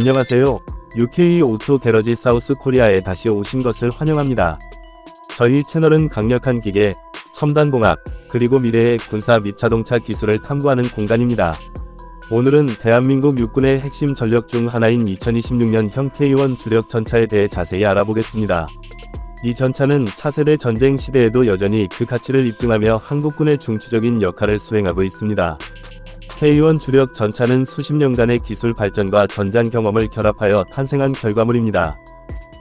안녕하세요. UK 오토 게러지 사우스 코리아에 다시 오신 것을 환영합니다. 저희 채널은 강력한 기계, 첨단 공학, 그리고 미래의 군사 및 자동차 기술을 탐구하는 공간입니다. 오늘은 대한민국 육군의 핵심 전력 중 하나인 2026년형 K1 주력 전차에 대해 자세히 알아보겠습니다. 이 전차는 차세대 전쟁 시대에도 여전히 그 가치를 입증하며 한국군의 중추적인 역할을 수행하고 있습니다. K1 주력 전차는 수십 년간의 기술 발전과 전장 경험을 결합하여 탄생한 결과물입니다.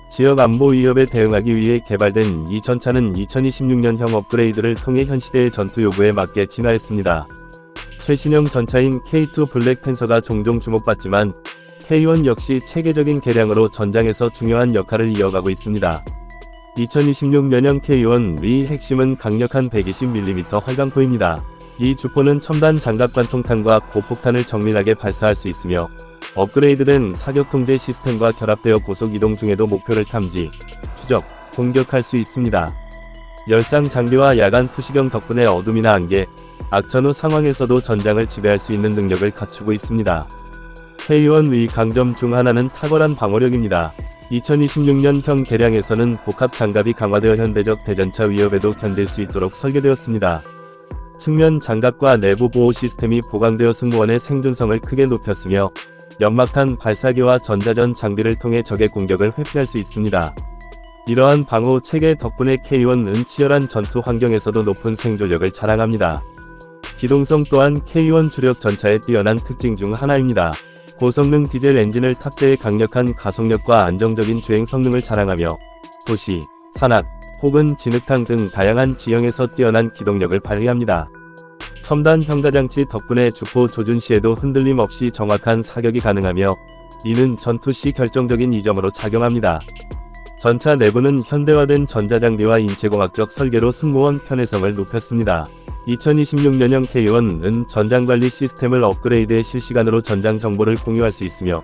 지역 안보 위협에 대응하기 위해 개발된 이 전차는 2026년형 업그레이드를 통해 현 시대의 전투 요구에 맞게 진화했습니다. 최신형 전차인 K2 블랙 팬서가 종종 주목받지만 K1 역시 체계적인 개량으로 전장에서 중요한 역할을 이어가고 있습니다. 2026년형 K1 위 핵심은 강력한 120mm 활강포입니다. 이 주포는 첨단 장갑 관통탄과 고폭탄을 정밀하게 발사할 수 있으며 업그레이드된 사격 통제 시스템과 결합되어 고속 이동 중에도 목표를 탐지, 추적, 공격할 수 있습니다. 열상 장비와 야간 푸시경 덕분에 어둠이나 안개, 악천 후 상황에서도 전장을 지배할 수 있는 능력을 갖추고 있습니다. K1 위 강점 중 하나는 탁월한 방어력입니다. 2026년형 개량에서는 복합 장갑이 강화되어 현대적 대전차 위협에도 견딜 수 있도록 설계되었습니다. 측면 장갑과 내부 보호 시스템이 보강되어 승무원의 생존성을 크게 높였으며 연막탄 발사기와 전자전 장비를 통해 적의 공격을 회피할 수 있습니다. 이러한 방호 체계 덕분에 K1은 치열한 전투 환경에서도 높은 생존력을 자랑합니다. 기동성 또한 K1 주력 전차의 뛰어난 특징 중 하나입니다. 고성능 디젤 엔진을 탑재해 강력한 가속력과 안정적인 주행 성능을 자랑하며 도시, 산악, 혹은 진흙탕 등 다양한 지형에서 뛰어난 기동력을 발휘합니다. 첨단 현가장치 덕분에 주포 조준 시에도 흔들림 없이 정확한 사격이 가능하며 이는 전투 시 결정적인 이점으로 작용합니다. 전차 내부는 현대화된 전자장비와 인체공학적 설계로 승무원 편의성을 높였습니다. 2026년형 K1은 전장관리 시스템을 업그레이드해 실시간으로 전장 정보를 공유할 수 있으며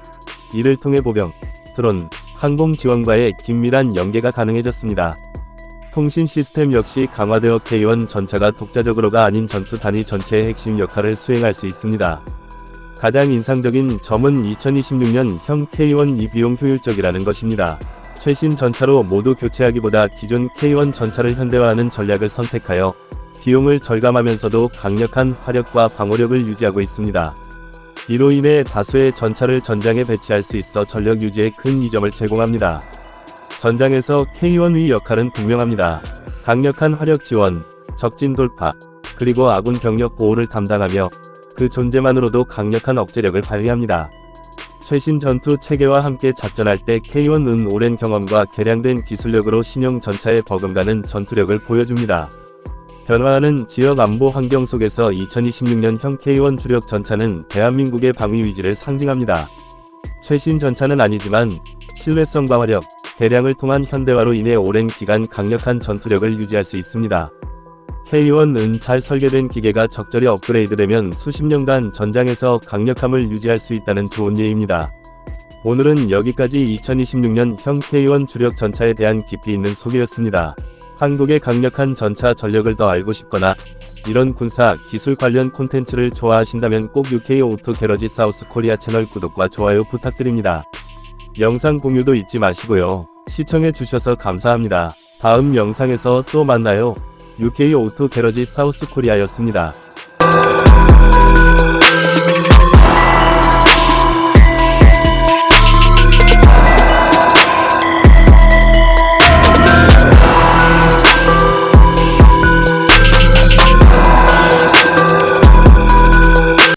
이를 통해 보병, 드론, 항공 지원과의 긴밀한 연계가 가능해졌습니다. 통신 시스템 역시 강화되어 K1 전차가 독자적으로가 아닌 전투 단위 전체의 핵심 역할을 수행할 수 있습니다. 가장 인상적인 점은 2026년형 K1 이 비용 효율적이라는 것입니다. 최신 전차로 모두 교체하기보다 기존 K1 전차를 현대화하는 전략을 선택하여 비용을 절감하면서도 강력한 화력과 방어력을 유지하고 있습니다. 이로 인해 다수의 전차를 전장에 배치할 수 있어 전력 유지에 큰 이점을 제공합니다. 전장에서 K1의 역할은 분명합니다. 강력한 화력 지원, 적진 돌파, 그리고 아군 병력 보호를 담당하며 그 존재만으로도 강력한 억제력을 발휘합니다. 최신 전투 체계와 함께 작전할 때 K1은 오랜 경험과 개량된 기술력으로 신형 전차에 버금가는 전투력을 보여줍니다. 변화하는 지역 안보 환경 속에서 2026년형 K1 주력 전차는 대한민국의 방위 위지를 상징합니다. 최신 전차는 아니지만 신뢰성과 화력, 대량을 통한 현대화로 인해 오랜 기간 강력한 전투력을 유지할 수 있습니다. K1은 잘 설계된 기계가 적절히 업그레이드되면 수십 년간 전장에서 강력함을 유지할 수 있다는 좋은 예입니다. 오늘은 여기까지 2026년 형 K1 주력 전차에 대한 깊이 있는 소개였습니다. 한국의 강력한 전차 전력을 더 알고 싶거나 이런 군사 기술 관련 콘텐츠를 좋아하신다면 꼭 UK 오토 게러지 사우스 코리아 채널 구독과 좋아요 부탁드립니다. 영상 공유도 잊지 마시고요. 시청해 주셔서 감사합니다. 다음 영상에서 또 만나요. UK 오토 게러지 사우스 코리아였습니다.